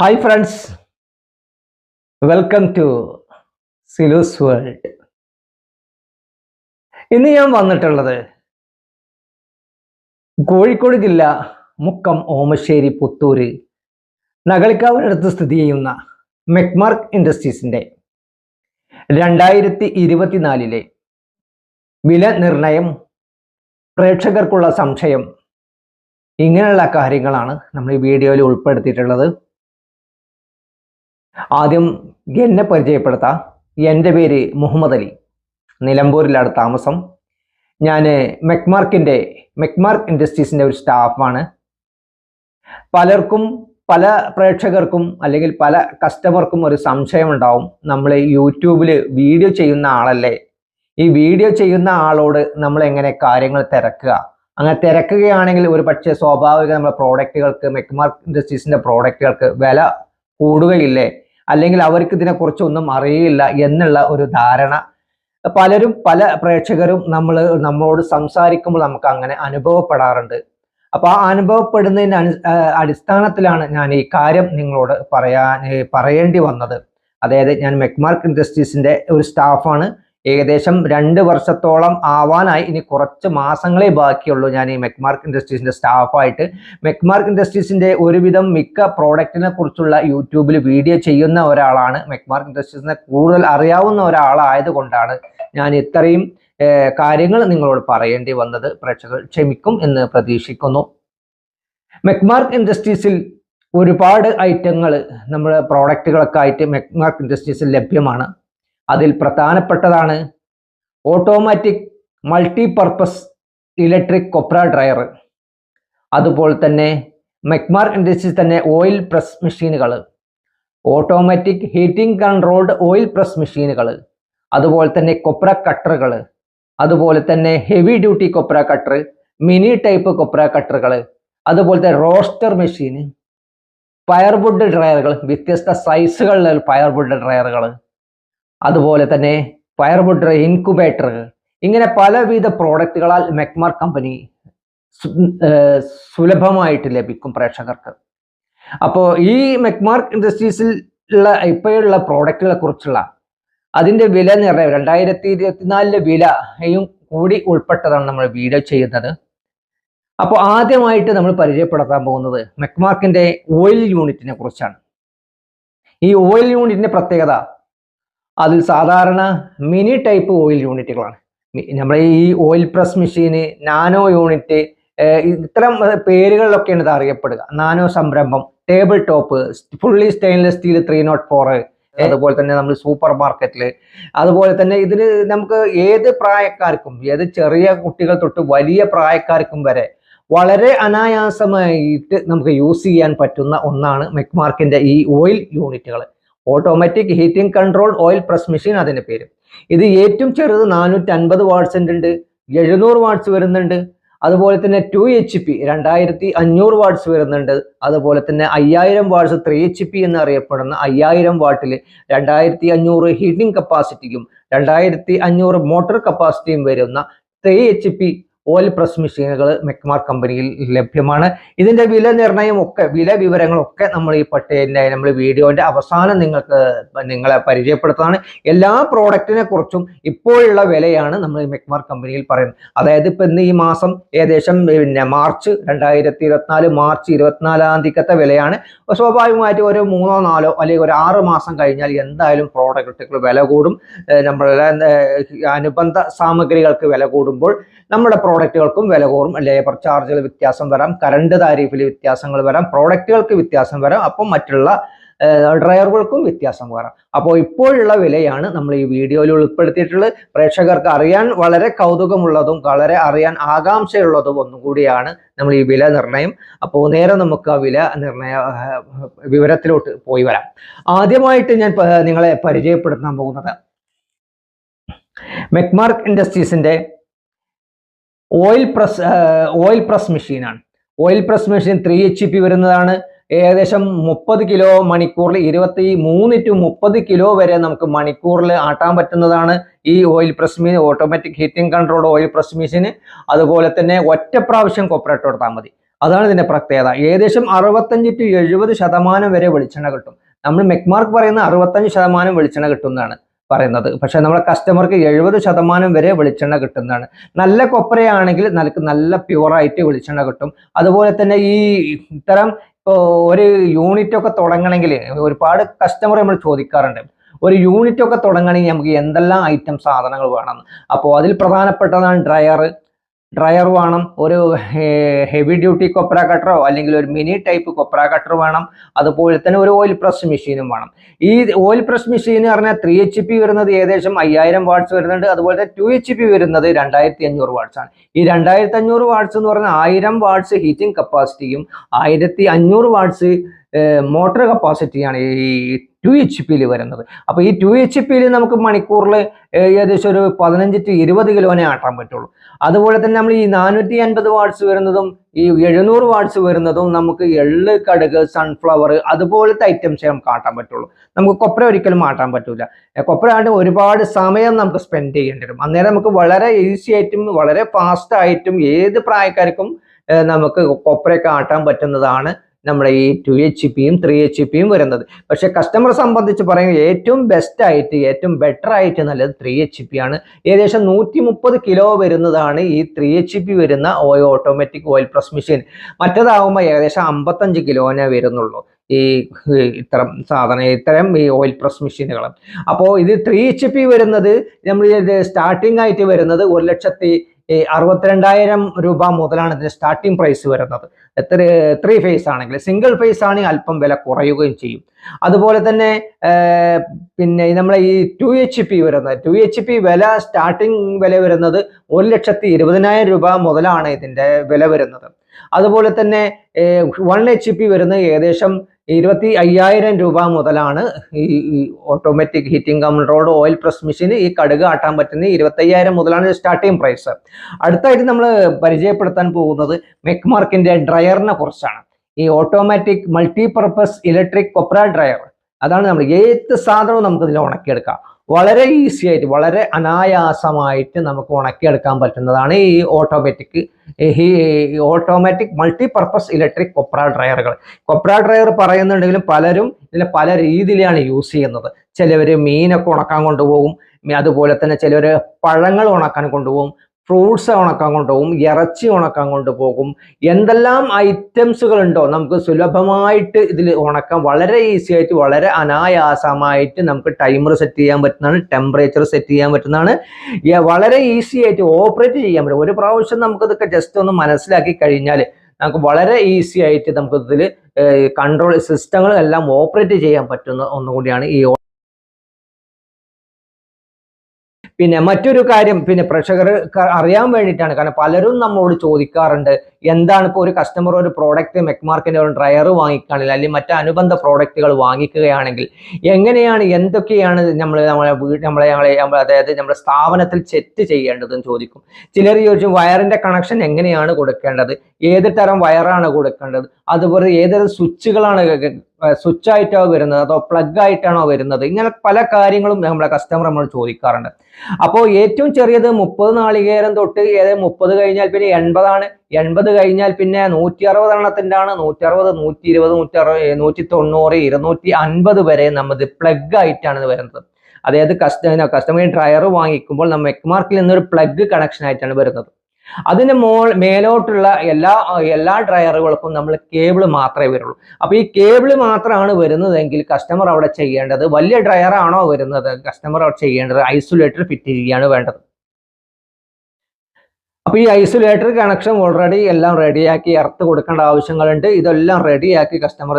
Hi friends welcome to Silu's world ഇന്ന് ഞാൻ വന്നിട്ടുള്ളത് കോഴിക്കോട് ജില്ല മുക്കം ഓമശ്ശേരി പുത്തൂര് നകളിക്കാവിനടുത്ത് സ്ഥിതി ചെയ്യുന്ന മെക്മാർക്ക് ഇൻഡസ്ട്രീസിന്റെ രണ്ടായിരത്തി ഇരുപത്തിനാലിലെ വില നിർണയം പ്രേക്ഷകർക്കുള്ള സംശയം ഇങ്ങനെയുള്ള കാര്യങ്ങളാണ് നമ്മൾ ഈ വീഡിയോയിൽ ഉൾപ്പെടുത്തിയിട്ടുള്ളത്. ആദ്യം എന്നെ പരിചയപ്പെടുത്താം. എന്റെ പേര് മുഹമ്മദ് അലി. നിലമ്പൂരിലാണ് താമസം. ഞാൻ മെക്മാർക്കിന്റെ മെക്മാർക്ക് ഇൻഡസ്ട്രീസിന്റെ ഒരു സ്റ്റാഫാണ്. പലർക്കും പല പ്രേക്ഷകർക്കും അല്ലെങ്കിൽ പല കസ്റ്റമർക്കും ഒരു സംശയം ഉണ്ടാവും നമ്മൾ യൂട്യൂബിൽ വീഡിയോ ചെയ്യുന്ന ആളല്ലേ? ഈ വീഡിയോ ചെയ്യുന്ന ആളോട് നമ്മൾ എങ്ങനെ കാര്യങ്ങൾ തിരക്കുക? അങ്ങനെ തിരക്കുകയാണെങ്കിൽ ഒരു പക്ഷേ സ്വാഭാവിക നമ്മുടെ പ്രോഡക്റ്റുകൾക്ക് മെക്മാർക്ക് ഇൻഡസ്ട്രീസിന്റെ പ്രോഡക്റ്റുകൾക്ക് വില കൂടുകയില്ലേ? അല്ലെങ്കിൽ അവർക്ക് ഇതിനെക്കുറിച്ചൊന്നും അറിയില്ല എന്നുള്ള ഒരു ധാരണ. പലരും പല പ്രേക്ഷകരും നമ്മൾ നമ്മളോട് സംസാരിക്കുമ്പോൾ നമുക്ക് അങ്ങനെ അനുഭവപ്പെടാറുണ്ട്. അപ്പൊ ആ അനുഭവപ്പെടുന്നതിന് അനു അടിസ്ഥാനത്തിലാണ് ഞാൻ ഈ കാര്യം നിങ്ങളോട് പറയാൻ പറയേണ്ടി വന്നത്. അതായത് ഞാൻ മെക്മാർക്ക് ഇൻഡസ്ട്രീസിന്റെ ഒരു സ്റ്റാഫാണ്. ഏകദേശം രണ്ട് വർഷത്തോളം ആവാനായി ഇനി കുറച്ച് മാസങ്ങളെ ബാക്കിയുള്ളൂ ഞാൻ ഈ മെക്മാർക്ക് ഇൻഡസ്ട്രീസിന്റെ സ്റ്റാഫായിട്ട്. മെക്മാർക്ക് ഇൻഡസ്ട്രീസിന്റെ ഒരുവിധം മിക്ക പ്രോഡക്റ്റിനെ കുറിച്ചുള്ള യൂട്യൂബിൽ വീഡിയോ ചെയ്യുന്ന ഒരാളാണ്. മെക്മാർക്ക് ഇൻഡസ്ട്രീസിനെ കൂടുതൽ അറിയാവുന്ന ഒരാളായതുകൊണ്ടാണ് ഞാൻ ഇത്രയും കാര്യങ്ങൾ നിങ്ങളോട് പറയേണ്ടി വന്നത്. പ്രേക്ഷകർ ക്ഷമിക്കും എന്ന് പ്രതീക്ഷിക്കുന്നു. മെക്മാർക്ക് ഇൻഡസ്ട്രീസിൽ ഒരുപാട് ഐറ്റങ്ങൾ നമ്മുടെ പ്രോഡക്റ്റുകളൊക്കെ ആയിട്ട് മെക്മാർക്ക് ഇൻഡസ്ട്രീസിൽ ലഭ്യമാണ്. അതിൽ പ്രധാനപ്പെട്ടതാണ് automatic multi purpose electric copra dryer അതുപോലെ തന്നെ മെക്മാർ ഇൻഡസ്ട്രീസ് തന്നെ ഓയിൽ പ്രസ് മെഷീനുകൾ automatic heating controlled oil press മെഷീനുകൾ അതുപോലെ തന്നെ കൊപ്ര കട്ടറുകൾ അതുപോലെ തന്നെ heavy duty copra cutter mini type copra കട്ടറുകൾ അതുപോലെ തന്നെ റോസ്റ്റർ മെഷീൻ ഫയർവുഡ് ഡ്രയറുകൾ വ്യത്യസ്ത സൈസുകളിലുള്ള ഫയർവുഡ് ഡ്രയറുകൾ അതുപോലെ തന്നെ ഫയർവുഡ് ഇൻക്യുബേറ്ററുകൾ ഇങ്ങനെ പലവിധ പ്രോഡക്റ്റുകളാൽ മെക്മാർ കമ്പനി സുലഭമായിട്ട് ലഭിക്കും പ്രേക്ഷകർക്ക്. അപ്പോൾ ഈ മെക്മാർക്ക് ഇൻഡസ്ട്രീസിൽ ഉള്ള ഇപ്പോഴുള്ള പ്രോഡക്റ്റുകളെ കുറിച്ചുള്ള അതിന്റെ വില നിർണയം രണ്ടായിരത്തി ഇരുപത്തിനാലിലെ വിലയും കൂടി ഉൾപ്പെട്ടതാണ് നമ്മൾ വീഡിയോ ചെയ്യുന്നത്. അപ്പോൾ ആദ്യമായിട്ട് നമ്മൾ പരിചയപ്പെടുത്താൻ പോകുന്നത് മെക്മാർക്കിന്റെ ഓയിൽ യൂണിറ്റിനെ കുറിച്ചാണ്. ഈ ഓയിൽ യൂണിറ്റിന്റെ പ്രത്യേകത അതിൽ സാധാരണ മിനി ടൈപ്പ് ഓയിൽ യൂണിറ്റുകളാണ് നമ്മുടെ ഈ ഓയിൽ പ്രസ് മെഷീന് നാനോ യൂണിറ്റ് ഇത്തരം പേരുകളിലൊക്കെയാണ് ഇത് അറിയപ്പെടുക. നാനോ സംരംഭം table top fully stainless steel three nought four അതുപോലെ തന്നെ നമ്മൾ സൂപ്പർ മാർക്കറ്റിൽ അതുപോലെ തന്നെ ഇതിന് നമുക്ക് ഏത് പ്രായക്കാർക്കും ഏത് ചെറിയ കുട്ടികൾ തൊട്ട് വലിയ പ്രായക്കാർക്കും വരെ വളരെ അനായാസമായിട്ട് നമുക്ക് യൂസ് ചെയ്യാൻ പറ്റുന്ന ഒന്നാണ് മെക്മാർക്കിന്റെ ഈ ഓയിൽ യൂണിറ്റുകൾ automatic heating control oil press machine അതിന്റെ പേര്. ഇത് ഏറ്റവും ചെറുത് നാനൂറ്റി അൻപത് വാട്ട്സിന്റെ ഉണ്ട് എഴുന്നൂറ് വാട്ട്സ് വരുന്നുണ്ട്. അതുപോലെ തന്നെ ടു എച്ച് പി രണ്ടായിരത്തി അഞ്ഞൂറ് വാട്ട്സ് വരുന്നുണ്ട്. അതുപോലെ തന്നെ അയ്യായിരം വാട്ട്സ് ത്രീ എച്ച് പി എന്നറിയപ്പെടുന്ന അയ്യായിരം വാട്ടിൽ രണ്ടായിരത്തി അഞ്ഞൂറ് ഹീറ്റിംഗ് കപ്പാസിറ്റിയും രണ്ടായിരത്തി അഞ്ഞൂറ് മോട്ടോർ കപ്പാസിറ്റിയും വരുന്ന three H P oil press മെഷീനുകൾ മെക്മാർ കമ്പനിയിൽ ലഭ്യമാണ്. ഇതിന്റെ വില നിർണയം ഒക്കെ വില വിവരങ്ങളൊക്കെ നമ്മൾ ഈ പട്ടികന്റെ നമ്മൾ വീഡിയോന്റെ അവസാനം നിങ്ങൾക്ക് നിങ്ങളെ പരിചയപ്പെടുത്തുന്നതാണ്. എല്ലാ പ്രോഡക്റ്റിനെ കുറിച്ചും ഇപ്പോഴുള്ള വിലയാണ് നമ്മൾ മെക്മാർ കമ്പനിയിൽ പറയുന്നത്. അതായത് ഇപ്പം ഇന്ന് ഈ മാസം ഏകദേശം പിന്നെ മാർച്ച് രണ്ടായിരത്തി ഇരുപത്തിനാല് മാർച്ച് ഇരുപത്തിനാലാം തീയതിക്കത്തെ വിലയാണ്. സ്വാഭാവികമായിട്ട് ഒരു മൂന്നോ നാലോ അല്ലെങ്കിൽ ഒരു ആറ് മാസം കഴിഞ്ഞാൽ എന്തായാലും പ്രോഡക്റ്റുകൾ വില കൂടും. നമ്മളുടെ അനുബന്ധ സാമഗ്രികൾക്ക് വില കൂടുമ്പോൾ നമ്മുടെ പ്രോഡക്റ്റുകൾക്കും വില കൂറും ലേബർ ചാർജുകൾ വ്യത്യാസം വരാം. കറണ്ട് താരീഫിൽ വ്യത്യാസങ്ങൾ വരാം. പ്രോഡക്റ്റുകൾക്ക് വ്യത്യാസം വരാം. അപ്പം മറ്റുള്ള ഡ്രൈവറുകൾക്കും വ്യത്യാസം വരാം. അപ്പോൾ ഇപ്പോഴുള്ള വിലയാണ് നമ്മൾ ഈ വീഡിയോയിൽ ഉൾപ്പെടുത്തിയിട്ടുള്ളത്. പ്രേക്ഷകർക്ക് അറിയാൻ വളരെ കൗതുകമുള്ളതും വളരെ അറിയാൻ ആകാംക്ഷയുള്ളതും ഒന്നുകൂടിയാണ് നമ്മൾ ഈ വില നിർണയം. അപ്പോൾ നേരെ നമുക്ക് ആ വില നിർണയ വിവരത്തിലോട്ട് പോയി വരാം. ആദ്യമായിട്ട് ഞാൻ നിങ്ങളെ പരിചയപ്പെടുത്താൻ പോകുന്നത്. മെക്മാർക്ക് ഇൻഡസ്ട്രീസിന്റെ ഓയിൽ പ്രസ് ഓയിൽ പ്രസ് മെഷീനാണ്. Oil press machine three H P വരുന്നതാണ്. ഏകദേശം മുപ്പത് കിലോ മണിക്കൂറിൽ ഇരുപത്തി മൂന്ന് ടു മുപ്പത് കിലോ വരെ നമുക്ക് മണിക്കൂറിൽ ആട്ടാൻ പറ്റുന്നതാണ് ഈ oil press machine automatic heating control oil press മെഷീന് അതുപോലെ തന്നെ ഒറ്റ പ്രാവശ്യം കൊപ്പറേറ്റ് കൊടുത്താൽ മതി. അതാണ് ഇതിന്റെ പ്രത്യേകത. ഏകദേശം അറുപത്തഞ്ച് ടു എഴുപത് ശതമാനം വരെ വെളിച്ചെണ്ണ കിട്ടും. നമ്മൾ മെക്മാർക്ക് പറയുന്ന അറുപത്തഞ്ച് ശതമാനം വെളിച്ചെണ്ണ കിട്ടുന്നതാണ്. പറയുന്നത്. പക്ഷെ നമ്മുടെ കസ്റ്റമർക്ക് എഴുപത് ശതമാനം വരെ വെളിച്ചെണ്ണ കിട്ടുന്നതാണ്. നല്ല കൊപ്രയാണെങ്കിൽ നമുക്ക് നല്ല പ്യുവറായിട്ട് വെളിച്ചെണ്ണ കിട്ടും. അതുപോലെ തന്നെ ഈ ഇത്തരം ഇപ്പോൾ ഒരു യൂണിറ്റ് ഒക്കെ തുടങ്ങണമെങ്കിൽ ഒരുപാട് കസ്റ്റമർ നമ്മൾ ചോദിക്കാറുണ്ട്. ഒരു യൂണിറ്റ് ഒക്കെ തുടങ്ങണമെങ്കിൽ നമുക്ക് എന്തെല്ലാം ഐറ്റം സാധനങ്ങൾ വേണം? അപ്പോൾ അതിൽ പ്രധാനപ്പെട്ടതാണ് ഡ്രയർ ഡ്രയർ വേണം ഒരു ഹെവി ഡ്യൂട്ടി കൊപ്ര കട്ടറോ അല്ലെങ്കിൽ ഒരു മിനി ടൈപ്പ് കൊപ്ര കട്ടർ വേണം അതുപോലെ തന്നെ ഒരു ഓയിൽ പ്രസ് മെഷീനും വേണം. ഈ ഓയിൽ പ്രസ് മെഷീൻ എന്ന് പറഞ്ഞാൽ ത്രീ എച്ച് പി വരുന്നത് ഏകദേശം അയ്യായിരം വാട്ട്സ് വരുന്നുണ്ട് അതുപോലെ തന്നെ ടു എച്ച് പി വരുന്നത് രണ്ടായിരത്തി അഞ്ഞൂറ് വാട്ട്സ് ആണ്. ഈ രണ്ടായിരത്തി അഞ്ഞൂറ് വാട്ട്സ് എന്ന് പറഞ്ഞാൽ ആയിരം വാട്ട്സ് ഹീറ്റിംഗ് കപ്പാസിറ്റിയും ആയിരത്തി അഞ്ഞൂറ് വാട്ട്സ് മോട്ടോർ കപ്പാസിറ്റിയാണ് ഈ ടു എച്ച് പിയിൽ വരുന്നത്. അപ്പോൾ ഈ ടു എച്ച് പിയിൽ നമുക്ക് മണിക്കൂറിൽ ഏകദേശം ഒരു പതിനഞ്ച് ടു ഇരുപത് കിലോനെ ആട്ടാൻ പറ്റുള്ളൂ. അതുപോലെ തന്നെ നമ്മൾ ഈ നാനൂറ്റി അൻപത് വാട്ട്സ് വരുന്നതും ഈ എഴുന്നൂറ് വാട്ട്സ് വരുന്നതും നമുക്ക് എള്ള് കടുക് സൺഫ്ലവർ അതുപോലത്തെ ഐറ്റംസേ നമുക്ക് ആട്ടാൻ പറ്റുള്ളൂ. നമുക്ക് കൊപ്ര ഒരിക്കലും ആട്ടാൻ പറ്റൂല. കൊപ്ര ആണ്ട് ഒരുപാട് സമയം നമുക്ക് സ്പെൻഡ് ചെയ്യേണ്ടി വരും. അന്നേരം നമുക്ക് വളരെ ഈസി ആയിട്ടും വളരെ ഫാസ്റ്റ് ആയിട്ടും ഏത് പ്രായക്കാർക്കും നമുക്ക് കൊപ്രയൊക്കെ ആട്ടാൻ പറ്റുന്നതാണ് നമ്മുടെ ഈ ടു എച്ച് പിയും ത്രീ എച്ച് പിയും വരുന്നത്. പക്ഷെ കസ്റ്റമറെ സംബന്ധിച്ച് പറയുമ്പോൾ ഏറ്റവും ബെസ്റ്റ് ആയിട്ട് ഏറ്റവും ബെറ്റർ ആയിട്ട് നല്ലത് ത്രീ എച്ച് പി ആണ്. ഏകദേശം നൂറ്റി മുപ്പത് കിലോ വരുന്നതാണ് ഈ ത്രീ എച്ച് പി വരുന്ന oil automatic oil press machine മറ്റേതാവുമ്പോൾ ഏകദേശം അമ്പത്തഞ്ച് കിലോനെ വരുന്നുള്ളൂ. ഈ ഇത്തരം സാധനം ഇത്തരം ഈ ഓയിൽ പ്രസ് മെഷീനുകൾ അപ്പോൾ ഇത് ത്രീ എച്ച് പി വരുന്നത് നമ്മൾ സ്റ്റാർട്ടിംഗ് ആയിട്ട് വരുന്നത് ഒരു ലക്ഷത്തി ഈ അറുപത്തിരണ്ടായിരം രൂപ മുതലാണ് ഇതിന്റെ സ്റ്റാർട്ടിംഗ് പ്രൈസ് വരുന്നത്. എത്ര ത്രീ ഫേസ് ആണെങ്കിൽ സിംഗിൾ ഫേസ് ആണെങ്കിൽ അല്പം വില കുറയുകയും ചെയ്യും. അതുപോലെ തന്നെ പിന്നെ നമ്മളെ ഈ ടു എച്ച് പി വരുന്നത്. ടു എച്ച് പി വില സ്റ്റാർട്ടിംഗ് വില വരുന്നത് ഒരു ലക്ഷത്തി ഇരുപതിനായിരം രൂപ മുതലാണ് ഇതിന്റെ വില വരുന്നത്. അതുപോലെ തന്നെ വൺ എച്ച് പി വരുന്നത് ഏകദേശം ഇരുപത്തി അയ്യായിരം രൂപ മുതലാണ് ഈ automatic heating controlled oil press machine ഈ കടുക് ആട്ടാൻ പറ്റുന്ന ഇരുപത്തയ്യായിരം മുതലാണ് സ്റ്റാർട്ടിംഗ് പ്രൈസ് അടുത്തായിട്ട് നമ്മൾ പരിചയപ്പെടുത്താൻ പോകുന്നത് മെക്മാർക്കിന്റെ ഡ്രയറിനെ കുറിച്ചാണ്. ഈ ഓട്ടോമാറ്റിക് മൾട്ടിപർപ്പസ് ഇലക്ട്രിക് കൊപ്ര ഡ്രയർ അതാണ് നമ്മൾ ഏത് സാധനവും നമുക്ക് ഇതിൽ ഉണക്കിയെടുക്കാം. വളരെ ഈസി ആയിട്ട് വളരെ അനായാസമായിട്ട് നമുക്ക് ഉണക്കിയെടുക്കാൻ പറ്റുന്നതാണ് ഈ ഓട്ടോമാറ്റിക് ഈ ഓട്ടോമാറ്റിക് മൾട്ടി മൾട്ടിപർപ്പസ് ഇലക്ട്രിക് കൊപ്ര ഡ്രയറുകൾ കൊപ്ര ഡ്രയർ പറയുന്നുണ്ടെങ്കിലും പലരും ഇതിനെ പല രീതിയിലാണ് യൂസ് ചെയ്യുന്നത്. ചിലവർ മീനൊക്കെ ഉണക്കാൻ കൊണ്ടുപോകും അതുപോലെ തന്നെ ചിലവർ പഴങ്ങൾ ഉണക്കാൻ കൊണ്ടുപോകും ഫ്രൂട്ട്സ് ഉണക്കാൻ കൊണ്ടുപോകും ഇറച്ചി ഉണക്കാൻ കൊണ്ടുപോകും. എന്തെല്ലാം ഐറ്റംസുകൾ ഉണ്ടോ? നമുക്ക് സുലഭമായിട്ട് ഇതിൽ ഉണക്കാൻ വളരെ ഈസി ആയിട്ട് വളരെ അനായാസമായിട്ട് നമുക്ക് ടൈമർ സെറ്റ് ചെയ്യാൻ പറ്റുന്നതാണ് ടെമ്പറേച്ചർ സെറ്റ് ചെയ്യാൻ പറ്റുന്നതാണ്. വളരെ ഈസി ആയിട്ട് ഓപ്പറേറ്റ് ചെയ്യാൻ പറ്റും. ഒരു പ്രാവശ്യം നമുക്കിതൊക്കെ ജസ്റ്റ് ഒന്ന് മനസ്സിലാക്കി കഴിഞ്ഞാൽ നമുക്ക് വളരെ ഈസി ആയിട്ട് നമുക്ക് ഇതിൽ കൺട്രോൾ സിസ്റ്റങ്ങളെല്ലാം ഓപ്പറേറ്റ് ചെയ്യാൻ പറ്റുന്ന ഒന്നുകൂടിയാണ് ഈ പിന്നെ മറ്റൊരു കാര്യം പിന്നെ പ്രേക്ഷകർ അറിയാൻ വേണ്ടിയിട്ടാണ്. കാരണം പലരും നമ്മളോട് ചോദിക്കാറുണ്ട് എന്താണ് ഇപ്പോൾ ഒരു കസ്റ്റമർ ഒരു പ്രോഡക്റ്റ് മെക്മാർക്കിന്റെ ഒരു ഡ്രയർ വാങ്ങിക്കുകയാണെങ്കിൽ അല്ലെങ്കിൽ മറ്റ് അനുബന്ധ പ്രോഡക്റ്റുകൾ വാങ്ങിക്കുകയാണെങ്കിൽ എങ്ങനെയാണ് എന്തൊക്കെയാണ് നമ്മൾ നമ്മളെ വീട് നമ്മളെ ഞങ്ങളെ അതായത് നമ്മുടെ സ്ഥാപനത്തിൽ സെറ്റ് ചെയ്യേണ്ടതെന്ന് ചോദിക്കും. ചിലർ ചോദിച്ചു വയറിന്റെ കണക്ഷൻ എങ്ങനെയാണ് കൊടുക്കേണ്ടത്? ഏത് തരം വയറാണ് കൊടുക്കേണ്ടത്? അതുപോലെ ഏതൊരു സ്വിച്ചുകളാണ് സ്വിച്ച് ആയിട്ടോ വരുന്നത് അതോ പ്ലഗ് ആയിട്ടാണോ വരുന്നത്? ഇങ്ങനെ പല കാര്യങ്ങളും നമ്മളെ കസ്റ്റമർ നമ്മൾ ചോദിക്കാറുണ്ട്. അപ്പോൾ ഏറ്റവും ചെറിയത് മുപ്പത് നാളികേരം തൊട്ട് ഏത് മുപ്പത് കഴിഞ്ഞാൽ പിന്നെ എൺപതാണ്. എൺപത് കഴിഞ്ഞാൽ പിന്നെ നൂറ്റി അറുപത് എണ്ണത്തിന്റെ ആണ് നൂറ്റി അറുപത് നൂറ്റി ഇരുപത് നൂറ്റി അറുപത് നൂറ്റി തൊണ്ണൂറ് ഇരുന്നൂറ്റി അൻപത് വരെ നമ്മൾ പ്ലഗ് ആയിട്ടാണ് വരുന്നത്. അതായത് കസ്റ്റമർ കസ്റ്റമർ ഡ്രയർ വാങ്ങിക്കുമ്പോൾ നമ്മൾ മെക്മാർക്കിൽ നിന്നൊരു പ്ലഗ് കണക്ഷൻ ആയിട്ടാണ് വരുന്നത്. അതിന് മോൾ മേലോട്ടുള്ള എല്ലാ എല്ലാ ഡ്രയറുകൾക്കും നമ്മൾ കേബിൾ മാത്രമേ വരുള്ളൂ. അപ്പൊ ഈ കേബിൾ മാത്രമാണ് വരുന്നതെങ്കിൽ കസ്റ്റമർ അവിടെ ചെയ്യേണ്ടത് വലിയ ഡ്രയറാണോ വരുന്നത്? കസ്റ്റമർ അവിടെ ചെയ്യേണ്ടത് ഐസൊലേറ്റർ ഫിറ്റ് ചെയ്യുകയാണ് വേണ്ടത്. അപ്പൊ ഈ ഐസൊലേറ്റർ കണക്ഷൻ ഓൾറെഡി എല്ലാം റെഡിയാക്കി എർത്ത് കൊടുക്കേണ്ട ആവശ്യങ്ങളുണ്ട്. ഇതെല്ലാം റെഡിയാക്കി കസ്റ്റമർ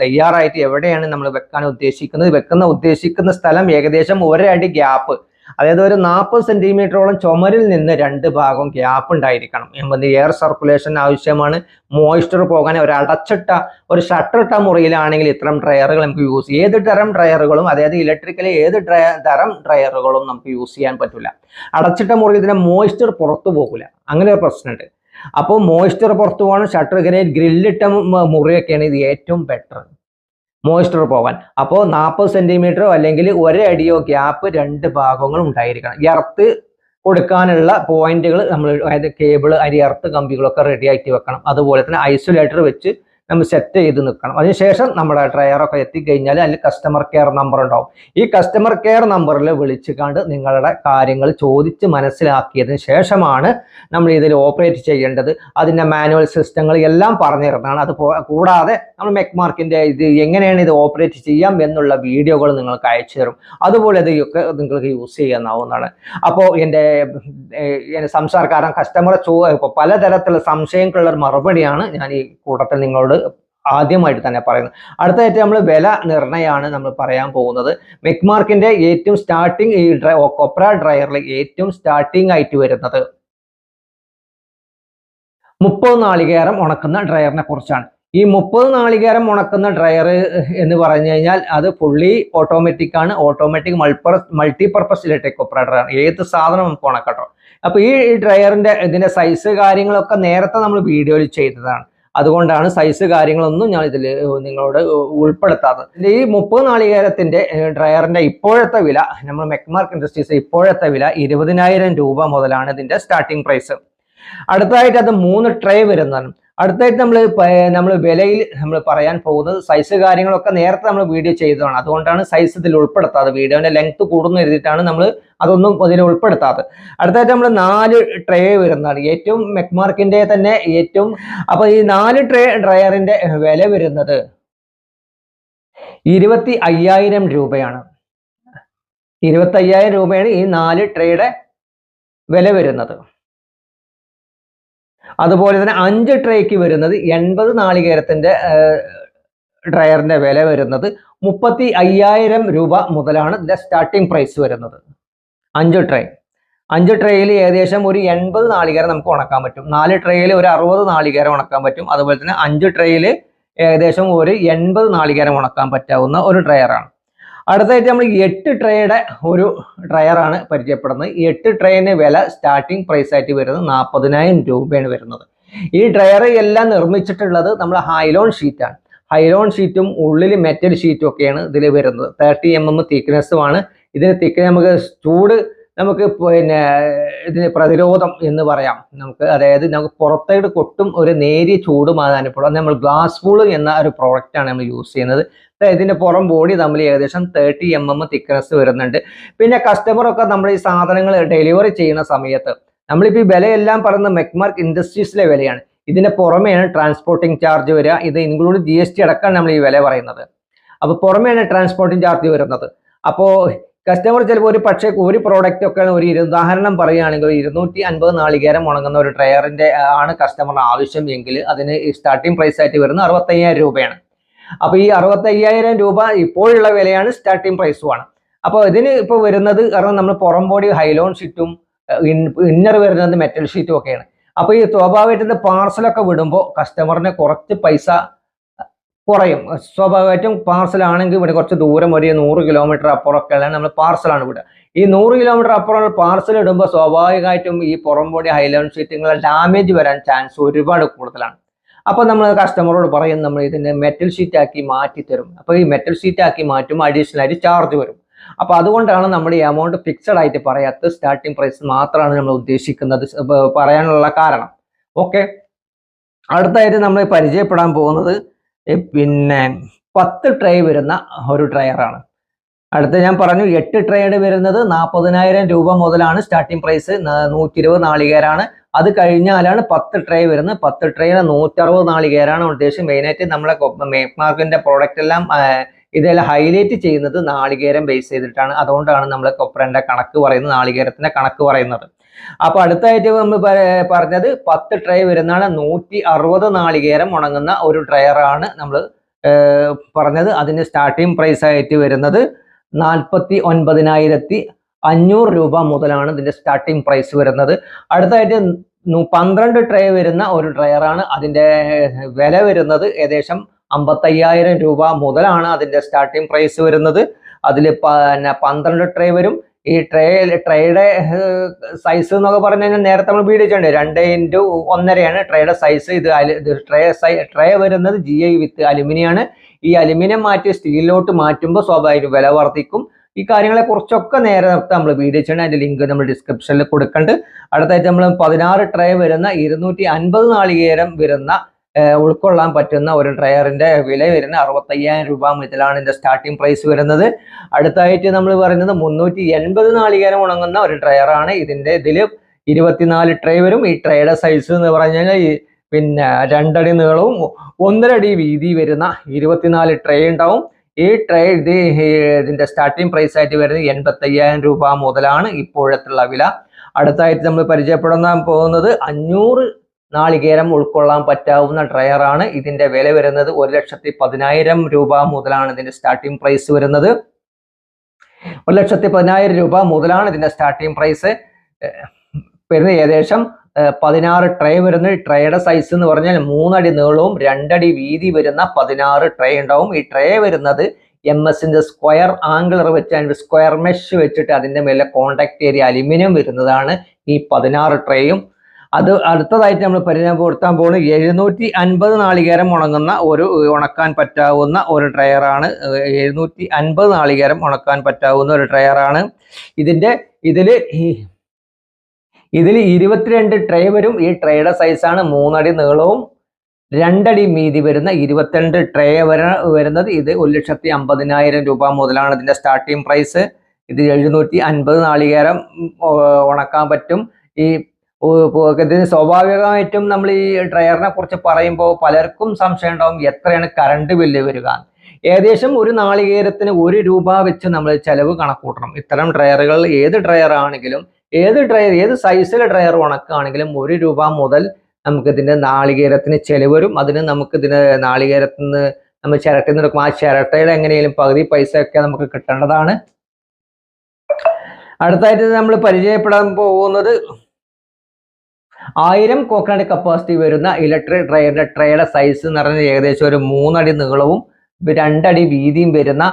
തയ്യാറായിട്ട് എവിടെയാണ് നമ്മൾ വെക്കാൻ ഉദ്ദേശിക്കുന്നത്? വെക്കുന്ന ഉദ്ദേശിക്കുന്ന സ്ഥലം ഏകദേശം ഒരടി ഗ്യാപ്പ് അതായത് ഒരു നാൽപ്പത് സെന്റിമീറ്ററോളം ചുമരിൽ നിന്ന് രണ്ട് ഭാഗം ഗ്യാപ്പ് ഉണ്ടായിരിക്കണം. എന്നത് എയർ സർക്കുലേഷൻ ആവശ്യമാണ്. മോയ്സ്ചർ പോകാൻ ഒരു അടച്ചിട്ട ഒരു ഷട്ടർ ഇട്ട മുറിയിലാണെങ്കിൽ ഇത്തരം ഡ്രയറുകൾ നമുക്ക് യൂസ് ചെയ്യാം. ഏത് തരം ഡ്രയറുകളും അതായത് ഇലക്ട്രിക്കലി ഏത് ഡ്രയ തരം ഡ്രയറുകളും നമുക്ക് യൂസ് ചെയ്യാൻ പറ്റില്ല അടച്ചിട്ട മുറിയിൽ തന്നെ മോയ്സ്ചർ പുറത്തു പോകില്ല അങ്ങനെ ഒരു പ്രശ്നമുണ്ട്. അപ്പോൾ മോയ്സ്ചർ പുറത്തു പോകണം ഷട്ടർ ഇങ്ങനെ ഗ്രില്ലിട്ട മുറിയൊക്കെയാണ് ഇത് ഏറ്റവും ബെറ്റർ മോയ്സ്ചർ പോകാൻ അപ്പോൾ നാൽപ്പത് സെന്റിമീറ്ററോ അല്ലെങ്കിൽ ഒരടിയോ ഗ്യാപ്പ് രണ്ട് ഭാഗങ്ങളും ഉണ്ടായിരിക്കണം. എർത്ത് കൊടുക്കാനുള്ള പോയിന്റുകൾ നമ്മൾ അതായത് കേബിൾ അരിയർത്ത് കമ്പികളൊക്കെ റെഡി ആക്കി വെക്കണം. അതുപോലെ തന്നെ ഐസൊലേറ്റർ വെച്ച് നമ്മൾ സെറ്റ് ചെയ്ത് നിൽക്കണം. അതിനുശേഷം നമ്മുടെ ഡ്രയറൊക്കെ എത്തിക്കഴിഞ്ഞാൽ അതിൽ കസ്റ്റമർ കെയർ നമ്പർ ഉണ്ടാവും. ഈ കസ്റ്റമർ കെയർ നമ്പറിൽ വിളിച്ചുകൊണ്ട് നിങ്ങളുടെ കാര്യങ്ങൾ ചോദിച്ച് മനസ്സിലാക്കിയതിന് ശേഷമാണ് നമ്മൾ ഇതിൽ ഓപ്പറേറ്റ് ചെയ്യേണ്ടത്. അതിന്റെ മാനുവൽ സിസ്റ്റങ്ങൾ എല്ലാം പറഞ്ഞു തരുന്നതാണ്. അത് കൂടാതെ നമ്മൾ മെക്മാർക്കിന്റെ ഇത് എങ്ങനെയാണ് ഇത് ഓപ്പറേറ്റ് ചെയ്യാം എന്നുള്ള വീഡിയോകൾ നിങ്ങൾക്ക് അയച്ചു തരും. അതുപോലെ ഇതൊക്കെ നിങ്ങൾക്ക് യൂസ് ചെയ്യാവുന്നതാണ്. അപ്പോൾ എന്റെ സംസാരക്കാരൻ കസ്റ്റമറെ ചോ പലതരത്തിലുള്ള സംശയങ്ങളുള്ള മറുപടിയാണ് ഞാൻ ഈ കൂട്ടത്തിൽ നിങ്ങളോട് ആദ്യമായിട്ട് തന്നെ പറയുന്നത്. അടുത്തതായിട്ട് നമ്മൾ വില നിർണയമാണ് നമ്മൾ പറയാൻ പോകുന്നത്. മെക്മാർക്കിന്റെ ഏറ്റവും സ്റ്റാർട്ടിങ് ഈ ഡ്രൈ കൊപ്ര ഡ്രയറിൽ ഏറ്റവും സ്റ്റാർട്ടിങ് ആയിട്ട് വരുന്നത് മുപ്പത് നാളികേരം ഉണക്കുന്ന ഡ്രയറിനെ കുറിച്ചാണ്. ഈ മുപ്പത് നാളികേരം ഉണക്കുന്ന ഡ്രയർ എന്ന് പറഞ്ഞു കഴിഞ്ഞാൽ അത് ഫുള്ളി ഓട്ടോമാറ്റിക് ആണ്. ഓട്ടോമാറ്റിക് മൾപ്പർ മൾട്ടിപർപ്പസ് ഇലക്ട്രിക് കൊപ്ര ഡ്രയർ. ഏത് സാധനം നമുക്ക് ഉണക്കട്ടോ അപ്പൊ ഈ ഡ്രയറിന്റെ ഇതിന്റെ സൈസ് കാര്യങ്ങളൊക്കെ നേരത്തെ നമ്മൾ വീഡിയോയിൽ ചെയ്തതാണ്. അതുകൊണ്ടാണ് സൈസ് കാര്യങ്ങളൊന്നും ഞാൻ ഇതിൽ നിങ്ങളോട് ഉൾപ്പെടുത്താത്തത്. ഈ മുപ്പത് നാളികേരത്തിന്റെ ഡ്രയറിന്റെ ഇപ്പോഴത്തെ വില നമ്മൾ മെക്മാർക്ക് ഇൻഡസ്ട്രീസ് ഇപ്പോഴത്തെ വില ഇരുപതിനായിരം രൂപ മുതലാണ് ഇതിന്റെ സ്റ്റാർട്ടിംഗ് പ്രൈസ് അടുത്തതായിട്ട് അത് മൂന്ന് ട്രേ വരുന്നതാണ്. അടുത്തായിട്ട് നമ്മൾ നമ്മൾ വിലയിൽ നമ്മൾ പറയാൻ പോകുന്നത് സൈസ് കാര്യങ്ങളൊക്കെ നേരത്തെ നമ്മൾ വീഡിയോ ചെയ്തതാണ്. അതുകൊണ്ടാണ് സൈസ് ഇതിൽ ഉൾപ്പെടുത്താതെ വീഡിയോന്റെ ലെങ്ത് കൂടുന്ന എഴുതിയിട്ടാണ് നമ്മൾ അതൊന്നും ഇതിൽ ഉൾപ്പെടുത്താത്ത അടുത്തായിട്ട് നമ്മൾ നാല് ട്രേ വരുന്നതാണ്. ഏറ്റവും മെക്മാർക്കിന്റെ തന്നെ ഏറ്റവും അപ്പോൾ ഈ നാല് ട്രേ ഡ്രയറിന്റെ വില വരുന്നത് ഇരുപത്തി അയ്യായിരം രൂപയാണ്. ഇരുപത്തി അയ്യായിരം രൂപയാണ് ഈ നാല് ട്രേയുടെ വില വരുന്നത്. അതുപോലെ തന്നെ അഞ്ച് ട്രേക്ക് വരുന്നത് എൺപത് നാളികേരത്തിന്റെ ഡ്രയറിന്റെ വില വരുന്നത് മുപ്പത്തി അയ്യായിരം രൂപ മുതലാണ് ഇതിന്റെ സ്റ്റാർട്ടിംഗ് പ്രൈസ് വരുന്നത്. അഞ്ച് ട്രേ അഞ്ച് ട്രേയിൽ ഏകദേശം ഒരു എൺപത് നാളികേരം നമുക്ക് ഉണക്കാൻ പറ്റും. നാല് ട്രേയിൽ ഒരു അറുപത് നാളികേരം ഉണക്കാൻ പറ്റും. അതുപോലെ തന്നെ അഞ്ച് ട്രേയിൽ ഏകദേശം ഒരു എൺപത് നാളികേരം ഉണക്കാൻ പറ്റാവുന്ന ഒരു ഡ്രയറാണ് അടുത്തായിട്ട് നമ്മൾ എട്ട് ട്രേയുടെ ഒരു ട്രയറാണ് പരിചയപ്പെടുന്നത്. എട്ട് ട്രേന് വില സ്റ്റാർട്ടിംഗ് പ്രൈസ് ആയിട്ട് വരുന്നത് നാൽപ്പതിനായിരം രൂപയാണ് വരുന്നത്. ഈ ഡ്രയർ എല്ലാം നിർമ്മിച്ചിട്ടുള്ളത് നമ്മൾ ഹൈലോൺ ഷീറ്റാണ് ഹൈലോൺ ഷീറ്റും ഉള്ളിൽ മെറ്റൽ ഷീറ്റും ഒക്കെയാണ് ഇതിൽ വരുന്നത്. തേർട്ടി എം എം തിക്നെസ്സുമാണ് ഇതിന് തിക്ക് നമുക്ക് ചൂട് നമുക്ക് പിന്നെ ഇതിന് പ്രതിരോധം എന്ന് പറയാം. നമുക്ക് അതായത് നമുക്ക് പുറത്തേക്ക് കൊട്ടും ഒരു നേരിയ ചൂടും അനുഭവം നമ്മൾ ഗ്ലാസ് ഫൂൾ എന്ന ഒരു പ്രോഡക്റ്റാണ് നമ്മൾ യൂസ് ചെയ്യുന്നത്. ഇതിന്റെ പുറം ബോഡി തമ്മിൽ ഏകദേശം തേർട്ടി എം എം തിക്നെസ് വരുന്നുണ്ട്. പിന്നെ കസ്റ്റമറൊക്കെ നമ്മൾ ഈ സാധനങ്ങൾ ഡെലിവറി ചെയ്യുന്ന സമയത്ത് നമ്മളിപ്പോൾ ഈ വിലയെല്ലാം പറയുന്നത് മെക്മാർക്ക് ഇൻഡസ്ട്രീസിലെ വിലയാണ്. ഇതിന്റെ പുറമെയാണ് ട്രാൻസ്പോർട്ടിംഗ് ചാർജ് വരിക. ഇത് ഇൻക്ലൂഡ് ജി എസ് ടി അടക്കമാണ് നമ്മൾ ഈ വില പറയുന്നത്. അപ്പോൾ പുറമെയാണ് ട്രാൻസ്പോർട്ടിംഗ് ചാർജ് വരുന്നത്. അപ്പോൾ കസ്റ്റമർ ചിലപ്പോൾ ഒരു പക്ഷേ ഒരു പ്രോഡക്റ്റ് ഒക്കെ ഒരു ഉദാഹരണം പറയുകയാണെങ്കിൽ ഇരുന്നൂറ്റി അൻപത് നാളികേരം ഉണങ്ങുന്ന ഒരു ഡ്രയറിന്റെ ആണ് കസ്റ്റമറിന് ആവശ്യം എങ്കിൽ അതിന് സ്റ്റാർട്ടിംഗ് പ്രൈസ് ആയിട്ട് വരുന്നത് അറുപത്തയ്യായിരം രൂപയാണ്. അപ്പോൾ ഈ അറുപത്തയ്യായിരം രൂപ ഇപ്പോഴുള്ള വിലയാണ് സ്റ്റാർട്ടിംഗ് പ്രൈസുമാണ് അപ്പോൾ ഇതിന് ഇപ്പോൾ വരുന്നത് കാരണം നമ്മൾ പുറം ബോഡി ഹൈലോൺ ഷീറ്റും ഇന്നർ വരുന്നത് മെറ്റൽ ഷീറ്റും ഒക്കെയാണ്. അപ്പോൾ ഈ സ്വാഭാവികമായിട്ടും പാർസലൊക്കെ വിടുമ്പോൾ കസ്റ്റമറിന് കുറച്ച് പൈസ കുറയും. സ്വാഭാവികമായിട്ടും പാർസൽ ആണെങ്കിൽ ഇവിടെ കുറച്ച് ദൂരം ഒരു നൂറ് കിലോമീറ്റർ അപ്പുറമൊക്കെയാണ് നമ്മൾ പാർസലാണ് വിടുക. ഈ നൂറ് കിലോമീറ്റർ അപ്പുറം പാർസൽ ഇടുമ്പോൾ സ്വാഭാവികമായിട്ടും ഈ പുറം ബോഡി ഹൈലോൺ ഷീറ്റുകൾ ഡാമേജ് വരാൻ ചാൻസ് ഒരുപാട് കൂടുതലാണ്. അപ്പോൾ നമ്മൾ കസ്റ്റമറോട് പറയും നമ്മൾ ഇതിനെ മെറ്റൽ ഷീറ്റ് ആക്കി മാറ്റി തരും അപ്പോൾ ഈ മെറ്റൽ ഷീറ്റ് ആക്കി മാറ്റുമ്പോൾ അഡീഷണൽ ആയിട്ട് ചാർജ് വരും. അപ്പോൾ അതുകൊണ്ടാണ് നമ്മൾ ഈ എമൗണ്ട് ഫിക്സഡ് ആയിട്ട് പറയാത്ത സ്റ്റാർട്ടിംഗ് പ്രൈസ് മാത്രമാണ് നമ്മൾ ഉദ്ദേശിക്കുന്നത് പറയാനുള്ള കാരണം. ഓക്കെ അടുത്തായിട്ട് നമ്മൾ പരിചയപ്പെടാൻ പോകുന്നത് പിന്നെ പത്ത് ട്രേ വരുന്ന ഒരു ട്രയറാണ് അടുത്ത ഞാൻ പറഞ്ഞു എട്ട് ട്രേഡ് വരുന്നത് നാൽപ്പതിനായിരം രൂപ മുതലാണ് സ്റ്റാർട്ടിംഗ് പ്രൈസ് നൂറ്റി ഇരുപത് നാളികേരാണ്. അത് കഴിഞ്ഞാലാണ് പത്ത് ട്രേ വരുന്നത്. പത്ത് ട്രേയിലെ നൂറ്ററുപത് നാളികേരാണ് ഉദ്ദേശം മെയിനായിട്ട് നമ്മളെ മേക്ക് മാർക്കിന്റെ പ്രോഡക്റ്റ് എല്ലാം ഇതെല്ലാം ഹൈലൈറ്റ് ചെയ്യുന്നത് നാളികേരം ബേസ് ചെയ്തിട്ടാണ്. അതുകൊണ്ടാണ് നമ്മൾ കൊപ്രന്റെ കണക്ക് പറയുന്നത് നാളികേരത്തിന്റെ കണക്ക് പറയുന്നത്. അപ്പൊ അടുത്തായിട്ട് നമ്മൾ പറഞ്ഞത് പത്ത് ട്രേ വരുന്നതാണ് നൂറ്റി അറുപത് നാളികേരം ഉണങ്ങുന്ന ഒരു ഡ്രയറാണ് നമ്മൾ പറഞ്ഞത്. അതിന്റെ സ്റ്റാർട്ടിംഗ് പ്രൈസ് ആയിട്ട് വരുന്നത് നാൽപ്പത്തി ഒൻപതിനായിരത്തി അഞ്ഞൂറ് രൂപ മുതലാണ് ഇതിന്റെ സ്റ്റാർട്ടിംഗ് പ്രൈസ് വരുന്നത്. അടുത്തായിട്ട് പന്ത്രണ്ട് ട്രേ വരുന്ന ഒരു ഡ്രയറാണ് അതിന്റെ വില വരുന്നത് ഏകദേശം അമ്പത്തയ്യായിരം രൂപ മുതലാണ് അതിന്റെ സ്റ്റാർട്ടിംഗ് പ്രൈസ് വരുന്നത്. അതിൽ പിന്നെ പന്ത്രണ്ട് ട്രേ വരും. ഈ ട്രേ ട്രേയുടെ സൈസ് എന്നൊക്കെ പറഞ്ഞു കഴിഞ്ഞാൽ നേരത്തെ നമ്മൾ വീഡിയോ ചെയ്യണ്ടേ രണ്ട് ഇന്റു ഒന്നരയാണ് ട്രേയുടെ സൈസ് ഇത് ട്രേ സൈ ട്രേ വരുന്നത് ജി ഐ വിത്ത് അലുമിനിയാണ്. ഈ അലുമിനിയം മാറ്റി സ്റ്റീലിലോട്ട് മാറ്റുമ്പോൾ സ്വാഭാവിക വില വർദ്ധിക്കും. ഈ കാര്യങ്ങളെ കുറച്ചൊക്കെ നേരെ നിർത്താൻ നമ്മൾ വീഡിയോ ചെയ്യണം അതിന്റെ ലിങ്ക് നമ്മൾ ഡിസ്ക്രിപ്ഷനിൽ കൊടുക്കുന്നുണ്ട് അടുത്തായിട്ട് നമ്മൾ പതിനാറ് ട്രേ വരുന്ന ഇരുന്നൂറ്റി അൻപത് നാളികേരം വരുന്ന ഉൾക്കൊള്ളാൻ പറ്റുന്ന ഒരു ട്രയറിന്റെ വില വരുന്ന അറുപത്തയ്യായിരം രൂപ മുതലാണ് ഇതിന്റെ സ്റ്റാർട്ടിംഗ് പ്രൈസ് വരുന്നത്. അടുത്തായിട്ട് നമ്മൾ പറയുന്നത് മുന്നൂറ്റി എൺപത് നാളികേരം ഉണങ്ങുന്ന ഒരു ട്രയറാണ് ഇതിന്റെ ഇതിൽ ഇരുപത്തിനാല് ട്രേ വരും. ഈ ട്രേയുടെ സൈസ് എന്ന് പറഞ്ഞു കഴിഞ്ഞാൽ പിന്നെ രണ്ടടി നീളവും ഒന്നരടി വീതി വരുന്ന ഇരുപത്തിനാല് ട്രേ ഉണ്ടാവും. ഈ ട്രേഡ് ഇതിന്റെ സ്റ്റാർട്ടിംഗ് പ്രൈസ് ആയിട്ട് വരുന്നത് എൺപത്തയ്യായിരം രൂപ മുതലാണ് ഇപ്പോഴത്തുള്ള വില. അടുത്തായിട്ട് നമ്മൾ പരിചയപ്പെടുന്ന പോകുന്നത് അഞ്ഞൂറ് നാളികേരം ഉൾക്കൊള്ളാൻ പറ്റാവുന്ന ഡ്രയറാണ് ഇതിന്റെ വില വരുന്നത് ഒരു ലക്ഷത്തി പതിനായിരം രൂപ മുതലാണ് ഇതിന്റെ സ്റ്റാർട്ടിംഗ് പ്രൈസ് വരുന്നത്. ഒരു ലക്ഷത്തി പതിനായിരം രൂപ മുതലാണ് ഇതിന്റെ സ്റ്റാർട്ടിംഗ് പ്രൈസ് വരുന്നത്. ഏകദേശം പതിനാറ് ട്രേ വരുന്ന ട്രേയുടെ സൈസ് എന്ന് പറഞ്ഞാൽ മൂന്നടി നീളവും രണ്ടടി വീതി വരുന്ന പതിനാറ് ട്രേ ഉണ്ടാവും. ഈ ട്രേ വരുന്നത് എം എസിന്റെ സ്ക്വയർ ആംഗിളർ വെച്ച് അതിന്റെ സ്ക്വയർ മെഷ് വെച്ചിട്ട് അതിന്റെ മേലെ കോണ്ടാക്ട് ഏരിയ അലുമിനിയം വരുന്നതാണ് ഈ പതിനാറ് ട്രേയും അത് അടുത്തതായിട്ട് നമ്മൾ പരിചയപ്പെടുത്താൻ പോകുന്നത് എഴുന്നൂറ്റി അൻപത് നാളികേരം ഉണങ്ങുന്ന ഒരു ഉണക്കാൻ പറ്റാവുന്ന ഒരു ഡ്രയറാണ് എഴുന്നൂറ്റി അൻപത് നാളികേരം ഉണക്കാൻ പറ്റാവുന്ന ഒരു ഡ്രയറാണ് ഇതിന്റെ ഇതിൽ ഇതിൽ ഇരുപത്തിരണ്ട് ട്രേ വരും. ഈ ട്രേയുടെ സൈസാണ് മൂന്നടി നീളവും രണ്ടടി വീതി വരുന്ന ഇരുപത്തിരണ്ട് ട്രേ വര വരുന്നത്. ഇത് ഒരു ലക്ഷത്തി അമ്പതിനായിരം രൂപ മുതലാണ് ഇതിന്റെ സ്റ്റാർട്ടിംഗ് പ്രൈസ് ഇത് എഴുന്നൂറ്റി അൻപത് നാളികേരം ഉണക്കാൻ പറ്റും. ഈ ഇതിന് സ്വാഭാവികമായിട്ടും നമ്മൾ ഈ ഡ്രയറിനെ കുറിച്ച് പറയുമ്പോൾ പലർക്കും സംശയം ഉണ്ടാവും എത്രയാണ് കറണ്ട് ബില്ല് വരിക. ഏകദേശം ഒരു നാളികേരത്തിന് ഒരു രൂപ വെച്ച് നമ്മൾ ചെലവ് കണക്കൂട്ടണം. ഇത്തരം ഡ്രയറുകൾ ഏത് ഡ്രയർ ആണെങ്കിലും ഏത് ഡ്രയർ ഏത് സൈസിലെ ഡ്രയർ ഉണക്കുകയാണെങ്കിലും ഒരു രൂപ മുതൽ നമുക്ക് ഇതിന്റെ നാളികേരത്തിന് ചിലവരും വരും. അതിന് നമുക്ക് ഇതിന് നാളികേരത്തിൽ നിന്ന് നമ്മൾ ചിരട്ടയിൽ നിന്ന് ആ ചിരട്ടയുടെ എങ്ങനെയും പകുതി പൈസ ഒക്കെ നമുക്ക് കിട്ടേണ്ടതാണ്. അടുത്തായിട്ട് നമ്മൾ പരിചയപ്പെടാൻ പോകുന്നത് ആയിരം കോക്കനട്ട് കപ്പാസിറ്റി വരുന്ന ഇലക്ട്രിക് ഡ്രയറിന്റെ ട്രേയുടെ സൈസ് എന്ന് പറഞ്ഞാൽ ഏകദേശം ഒരു മൂന്നടി നീളവും രണ്ടടി വീതിയും വരുന്ന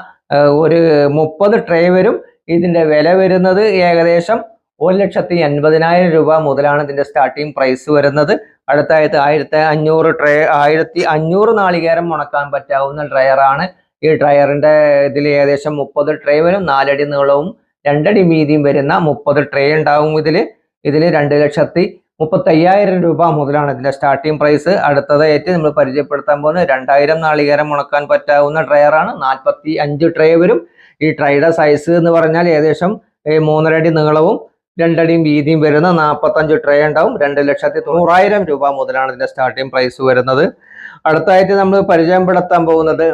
ഒരു മുപ്പത് ട്രേ വരും. ഇതിന്റെ വില വരുന്നത് ഏകദേശം ഒരു ലക്ഷത്തി എൺപതിനായിരം രൂപ മുതലാണ് ഇതിന്റെ സ്റ്റാർട്ടിംഗ് പ്രൈസ് വരുന്നത്. അടുത്തായത് ആയിരത്തി അഞ്ഞൂറ് ട്രേ ആയിരത്തി അഞ്ഞൂറ് നാളികേരം ഉണക്കാൻ പറ്റാവുന്ന ഡ്രയറാണ് ഈ ഡ്രയറിന്റെ ഇതിൽ ഏകദേശം മുപ്പത് ട്രേ വരും നാലടി നീളവും രണ്ടടി വീതിയും വരുന്ന മുപ്പത് ട്രേ ഉണ്ടാവും ഇതിൽ. ഇതിൽ രണ്ട് ലക്ഷത്തി മുപ്പത്തയ്യായിരം രൂപ മുതലാണ് ഇതിന്റെ സ്റ്റാർട്ടിംഗ് പ്രൈസ് അടുത്തതായിട്ട് നമ്മൾ പരിചയപ്പെടുത്താൻ പോകുന്നത് രണ്ടായിരം നാളികേരം ഉണക്കാൻ പറ്റാവുന്ന ഡ്രയറാണ് നാൽപ്പത്തി അഞ്ച് ട്രേ വരും. ഈ ട്രയുടെ സൈസ് എന്ന് പറഞ്ഞാൽ ഏകദേശം മൂന്നരടി നീളവും രണ്ടടിയും വീതിയും വരുന്ന നാൽപ്പത്തഞ്ച് ട്രേ ഉണ്ടാവും. രണ്ട് ലക്ഷത്തി തൊണ്ണൂറായിരം രൂപ മുതലാണ് ഇതിന്റെ സ്റ്റാർട്ടിംഗ് പ്രൈസ് വരുന്നത്. അടുത്തായിട്ട് നമ്മൾ പരിചയപ്പെടുത്താൻ പോകുന്നത്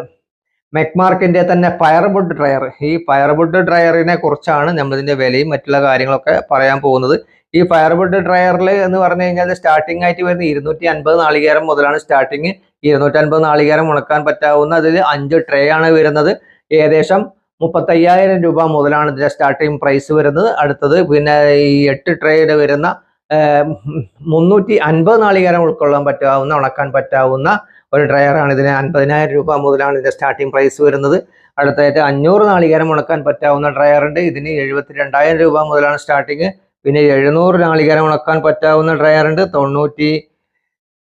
മെക്മാർക്കിന്റെ തന്നെ ഫയർവുഡ് ഡ്രയർ ഈ ഫയർവുഡ് ഡ്രയറിനെ കുറിച്ചാണ് നമ്മളിതിന്റെ വിലയും മറ്റുള്ള കാര്യങ്ങളൊക്കെ പറയാൻ പോകുന്നത്. ഈ ഫയർവുഡ് ഡ്രയറിൽ എന്ന് പറഞ്ഞു കഴിഞ്ഞാൽ സ്റ്റാർട്ടിംഗ് ആയിട്ട് വരുന്ന ഇരുന്നൂറ്റി അൻപത് നാളികേരം മുതലാണ് സ്റ്റാർട്ടിങ് ഇരുന്നൂറ്റി അൻപത് നാളികേരം ഉണക്കാൻ പറ്റാവുന്ന അതിൽ അഞ്ച് ട്രേ ആണ് വരുന്നത്. ഏകദേശം മുപ്പത്തയ്യായിരം രൂപ മുതലാണ് ഇതിന്റെ സ്റ്റാർട്ടിങ് പ്രൈസ് വരുന്നത്. അടുത്തത് പിന്നെ ഈ എട്ട് ട്രേയുടെ വരുന്ന മുന്നൂറ്റി അൻപത് നാളികേരം ഉൾക്കൊള്ളാൻ പറ്റാവുന്ന ഉണക്കാൻ പറ്റാവുന്ന ഒരു ഡ്രയറാണ് ഇതിന്. അൻപതിനായിരം രൂപ മുതലാണ് ഇതിന്റെ സ്റ്റാർട്ടിംഗ് പ്രൈസ് വരുന്നത്. അടുത്തായിട്ട് അഞ്ഞൂറ് നാളികേരം ഉണക്കാൻ പറ്റാവുന്ന ഡ്രയർ ഉണ്ട്. ഇതിന് എഴുപത്തി രണ്ടായിരം രൂപ മുതലാണ് സ്റ്റാർട്ടിങ് പിന്നെ എഴുന്നൂറ് നാളികേരം ഉണക്കാൻ പറ്റാവുന്ന ഡ്രയർ ഉണ്ട്. തൊണ്ണൂറ്റി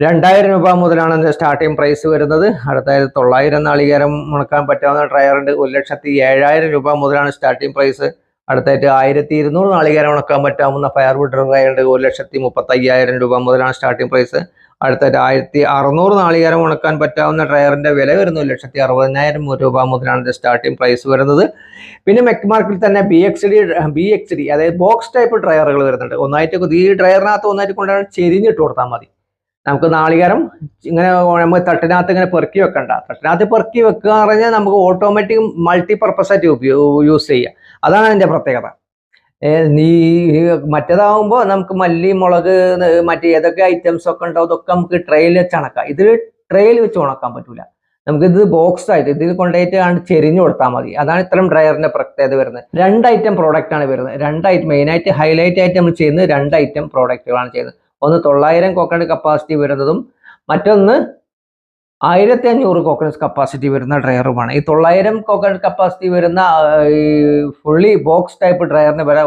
രണ്ടായിരം രൂപ മുതലാണ് ഇതിന്റെ സ്റ്റാർട്ടിംഗ് പ്രൈസ് വരുന്നത്. അടുത്തായത് തൊള്ളായിരം നാളികേരം മുണക്കാൻ പറ്റാവുന്ന ട്രയറുണ്ട് ഒരു ലക്ഷത്തി ഏഴായിരം രൂപ മുതലാണ് സ്റ്റാർട്ടിംഗ് പ്രൈസ് അടുത്തായിട്ട് ആയിരത്തി ഇരുന്നൂറ് നാളികേരം ഉണക്കാൻ പറ്റാവുന്ന ഫയർവുഡ് ഡ്രയർ ഉണ്ട്. ഒരു ലക്ഷത്തി മുപ്പത്തി അയ്യായിരം രൂപ മുതലാണ് സ്റ്റാർട്ടിംഗ് പ്രൈസ് അടുത്തായിട്ട് ആയിരത്തി അറുന്നൂറ് നാളികേരം ഉണക്കാൻ പറ്റാവുന്ന ഡ്രയറിന്റെ വില വരുന്നു. ലക്ഷത്തി അറുപതിനായിരം രൂപ മുതലാണ് സ്റ്റാർട്ടിംഗ് പ്രൈസ് വരുന്നത്. പിന്നെ മെക് മാർക്കറ്റിൽ തന്നെ B X D B X D അതായത് ബോക്സ് ടൈപ്പ് ഡ്രയറുകൾ വരുന്നുണ്ട്. ഒന്നായിട്ട് ഈ ടയറിനകത്ത് ഒന്നായിട്ട് കൊണ്ടാണ് ചെരിഞ്ഞിട്ട് കൊടുത്താൽ മതി. നമുക്ക് നാളികേരം ഇങ്ങനെ നമ്മൾ തട്ടിനകത്ത് ഇങ്ങനെ പെറുക്കി വെക്കണ്ട. തട്ടിനകത്ത് പെറുക്കി വെക്കുക എന്ന് പറഞ്ഞാൽ നമുക്ക് ഓട്ടോമാറ്റിക് മൾട്ടി പർപ്പസ് ആയിട്ട് യൂസ് ചെയ്യുക അതാണ് അതിന്റെ പ്രത്യേകത. നീ മറ്റേതാവുമ്പോൾ നമുക്ക് മല്ലി മുളക് മറ്റേ ഏതൊക്കെ ഐറ്റംസ് ഒക്കെ ഉണ്ടാവും അതൊക്കെ നമുക്ക് ട്രെയിൽ വെച്ച് ഉണക്കാം ഇതിൽ ട്രെയിൽ വെച്ച് ഉണക്കാൻ പറ്റില്ല നമുക്കിത് ബോക്സ് ആയിട്ട് ഇതിൽ കൊണ്ടുപോയിട്ട് ചെരിഞ്ഞു കൊടുത്താൽ മതി. അതാണ് ഇത്തരം ഡ്രയറിന്റെ പ്രത്യേകത വരുന്നത്. രണ്ട് ഐറ്റം പ്രോഡക്റ്റ് ആണ് വരുന്നത്. രണ്ട് ഐറ്റം മെയിൻ ആയിട്ട് ഹൈലൈറ്റ് ആയിട്ട് നമ്മൾ ചെയ്യുന്നത് രണ്ട് ഐറ്റം പ്രോഡക്റ്റുകളാണ് ചെയ്യുന്നത്. ഒന്ന് തൊള്ളായിരം കോക്കനട്ട് കപ്പാസിറ്റി വരുന്നതും മറ്റൊന്ന് ആയിരത്തി അഞ്ഞൂറ് കോക്കനട്ട് കപ്പാസിറ്റി വരുന്ന ഡ്രയറുമാണ് ഈ തൊള്ളായിരം കോക്കനട്ട് കപ്പാസിറ്റി വരുന്ന ഈ ഫുള്ളി ബോക്സ് ടൈപ്പ് ഡ്രയറിന് വില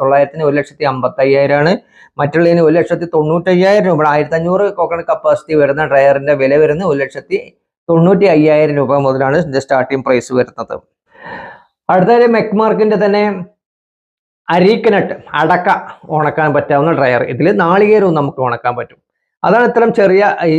തൊള്ളായിരത്തിന് ഒരു ലക്ഷത്തി അമ്പത്തി അയ്യായിരമാണ് മറ്റുള്ളതിന് ഒരു ലക്ഷത്തി തൊണ്ണൂറ്റയ്യായിരം രൂപ ആയിരത്തി അഞ്ഞൂറ് കോക്കനട്ട് കപ്പാസിറ്റി വരുന്ന ഡ്രയറിന്റെ വില വരുന്ന ഒരു ലക്ഷത്തി തൊണ്ണൂറ്റി അയ്യായിരം രൂപ മുതലാണ് ഇതിന്റെ സ്റ്റാർട്ടിംഗ് പ്രൈസ് വരുന്നത്. അടുത്തത് മെക്മാർക്കിന്റെ തന്നെ അരീക്കനട്ട് അടക്ക ഉണക്കാൻ പറ്റാവുന്ന ഡ്രയർ ഇതിൽ നാളികേരവും നമുക്ക് ഉണക്കാൻ പറ്റും. അതാണ് ഇത്തരം ചെറിയ ഈ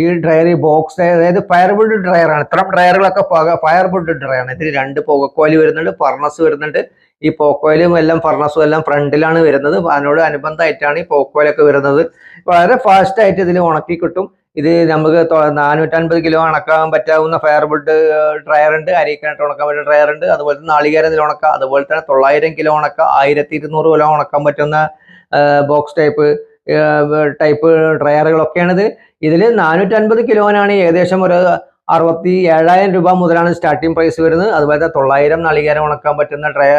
ഈ ഡ്രയർ ഈ ബോക്സ് അതായത് ഫയർവുഡ് ഡ്രയറാണ് ഇത്തരം ഡ്രയറുകളൊക്കെ ഫയർവുഡ് ഡ്രയറാണ് ഇതിൽ രണ്ട് പുകക്കോലി വരുന്നുണ്ട് ഫർണസ് വരുന്നുണ്ട്. ഈ പോക്കോയിലും എല്ലാം ഫർണസും എല്ലാം ഫ്രണ്ടിലാണ് വരുന്നത്. അതിനോട് അനുബന്ധമായിട്ടാണ് ഈ പോക്കോയിലൊക്കെ വരുന്നത്. വളരെ ഫാസ്റ്റായിട്ട് ഇതിൽ ഉണക്കി കിട്ടും. ഇത് നമുക്ക് നാനൂറ്റൻപത് കിലോ ഉണക്കാൻ പറ്റാവുന്ന ഡ്രയർ ഉണ്ട്. അരിക്കാനായിട്ട് ഉണക്കാൻ പറ്റുന്ന ഡ്രയർ ഉണ്ട്. അതുപോലെ തന്നെ നാളികേരം ഇതിൽ ഉണക്കാം. അതുപോലെ തന്നെ തൊള്ളായിരം കിലോ ഉണക്കുക ആയിരത്തി ഇരുന്നൂറ് കിലോ ഉണക്കാൻ പറ്റുന്ന ബോക്സ് ടൈപ്പ് ടൈപ്പ് ഡ്രയറുകളൊക്കെയാണിത് ഇതിൽ നാനൂറ്റൻപത് കിലോനാണ് ഏകദേശം ഒരു അറുപത്തി ഏഴായിരം രൂപ മുതലാണ് സ്റ്റാർട്ടിംഗ് പ്രൈസ് വരുന്നത്. അതുപോലെ തന്നെ തൊള്ളായിരം നാളികേരം ഉണക്കാൻ പറ്റുന്ന ഡ്രയ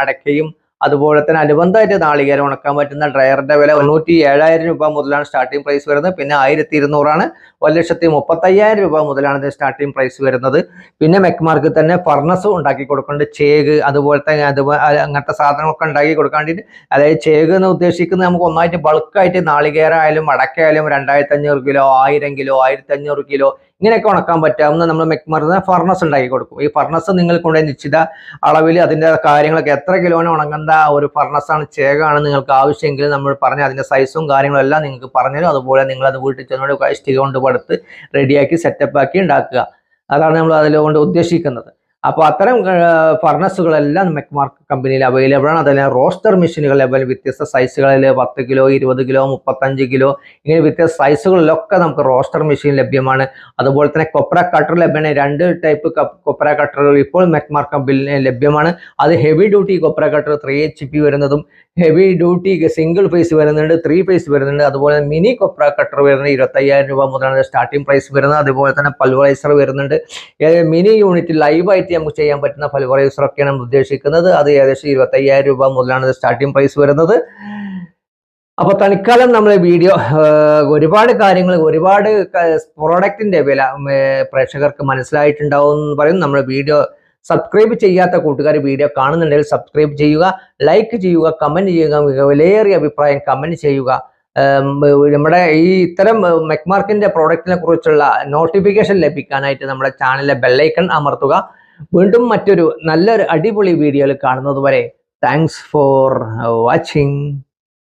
അടയ്ക്കയും അതുപോലെ തന്നെ അനുബന്ധമായിട്ട് നാളികേരം ഉണക്കാൻ പറ്റുന്ന ഡ്രയറിന്റെ വില തൊണ്ണൂറ്റി ഏഴായിരം രൂപ മുതലാണ് സ്റ്റാർട്ടിംഗ് പ്രൈസ് വരുന്നത്. പിന്നെ ആയിരത്തി ഇരുന്നൂറാണ് ഒരു ലക്ഷത്തി മുപ്പത്തയ്യായിരം രൂപ മുതലാണ് ഇത് സ്റ്റാർട്ടിംഗ് പ്രൈസ് വരുന്നത്. പിന്നെ മെക്മാർക്ക് തന്നെ ഫർണസ് ഉണ്ടാക്കി കൊടുക്കുന്നുണ്ട്. അതുപോലെ അങ്ങനത്തെ സാധനങ്ങളൊക്കെ ഉണ്ടാക്കി കൊടുക്കാൻ വേണ്ടിയിട്ട് അതായത് ചേക്ക് എന്ന് ഉദ്ദേശിക്കുന്നത് നമുക്ക് ഒന്നായിട്ട് ബൾക്കായിട്ട് നാളികേരമായാലും അടക്കയായാലും രണ്ടായിരത്തി അഞ്ഞൂറ് കിലോ ആയിരം കിലോ ആയിരത്തി അഞ്ഞൂറ് കിലോ ഇങ്ങനെയൊക്കെ ഉണക്കാൻ പറ്റാവുന്ന നമ്മൾ മെക്മറുന്ന ഫർണസ് ഉണ്ടാക്കി കൊടുക്കും. ഈ ഫർണസ് നിങ്ങൾ കൊണ്ട് നിശ്ചിത അളവിൽ അതിന്റെ കാര്യങ്ങളൊക്കെ എത്ര കിലോന് ഉണങ്ങേണ്ട ഒരു ഫർണസ് ആണ് ചേകാണ് നിങ്ങൾക്ക് ആവശ്യമെങ്കിൽ നമ്മൾ പറഞ്ഞ അതിന്റെ സൈസും കാര്യങ്ങളും എല്ലാം നിങ്ങൾക്ക് പറഞ്ഞു അതുപോലെ നിങ്ങൾ അത് വീട്ടിൽ ചെന്നോട് ഇഷ്ടിക കൊണ്ട് പടുത്ത് റെഡിയാക്കി സെറ്റപ്പ് ആക്കി ഉണ്ടാക്കുക. അതാണ് നമ്മൾ അതിലുകൊണ്ട് ഉദ്ദേശിക്കുന്നത്. അപ്പോൾ അത്തരം ഫർണസുകളെല്ലാം മെക്മാർക്ക് കമ്പനിയിൽ അവൈലബിൾ ആണ്. അതല്ല റോസ്റ്റർ മെഷീനുകൾ അവൈലബിൾ വ്യത്യസ്ത സൈസുകളിൽ പത്ത് കിലോ ഇരുപത് കിലോ മുപ്പത്തഞ്ച് കിലോ ഇങ്ങനെ വ്യത്യസ്ത സൈസുകളിലൊക്കെ നമുക്ക് റോസ്റ്റർ മെഷീൻ ലഭ്യമാണ്. അതുപോലെ തന്നെ കൊപ്ര കട്ടർ ലഭ്യമാണ്. രണ്ട് ടൈപ്പ് കൊപ്ര കട്ടറുകൾ ഇപ്പോൾ മെക്മാർക്ക് കമ്പനിയിൽ ലഭ്യമാണ്. അത് ഹെവി ഡ്യൂട്ടി കൊപ്ര കട്ടർ ത്രീ എച്ച് വരുന്നതും ഹെവി ഡ്യൂട്ടി സിംഗിൾ ഫേസ് വരുന്നുണ്ട് ത്രീ ഫേസ് വരുന്നുണ്ട്. അതുപോലെ മിനി കൊപ്ര കട്ടർ വരുന്നത് ഇരുപത്തയ്യായിരം രൂപ മുതലാണ് സ്റ്റാർട്ടിംഗ് പ്രൈസ് വരുന്നത്. അതുപോലെ തന്നെ പൾവറൈസർ വരുന്നുണ്ട്. മിനി യൂണിറ്റ് ലൈവായിട്ട് നമുക്ക് ചെയ്യാൻ പറ്റുന്ന പൾവറൈസർ ഒക്കെയാണ് നമ്മൾ ഉദ്ദേശിക്കുന്നത്. അത് ഏകദേശം ഇരുപത്തയ്യായിരം രൂപ മുതലാണ് സ്റ്റാർട്ടിംഗ് പ്രൈസ് വരുന്നത്. അപ്പോൾ തൽക്കാലം നമ്മൾ വീഡിയോ ഒരുപാട് കാര്യങ്ങൾ ഒരുപാട് പ്രോഡക്റ്റിന്റെ വില പ്രേക്ഷകർക്ക് മനസ്സിലായിട്ടുണ്ടാവും എന്ന് പറയും നമ്മൾ വീഡിയോ സബ്സ്ക്രൈബ് ചെയ്യാത്ത കൂട്ടുകാർ വീഡിയോ കാണുന്നുണ്ടെങ്കിൽ സബ്സ്ക്രൈബ് ചെയ്യുക ലൈക്ക് ചെയ്യുക കമന്റ് ചെയ്യുക വിലയേറിയ അഭിപ്രായം കമന്റ് ചെയ്യുക. നമ്മുടെ ഈ ഇത്തരം മെക്മാർക്കിന്റെ പ്രോഡക്റ്റിനെ കുറിച്ചുള്ള നോട്ടിഫിക്കേഷൻ ലഭിക്കാനായിട്ട് നമ്മുടെ ചാനലിലെ ബെല്ലൈക്കൺ അമർത്തുക. വീണ്ടും മറ്റൊരു നല്ലൊരു അടിപൊളി വീഡിയോയിൽ കാണുന്നത് വരെ താങ്ക്സ് ഫോർ വാച്ചിങ്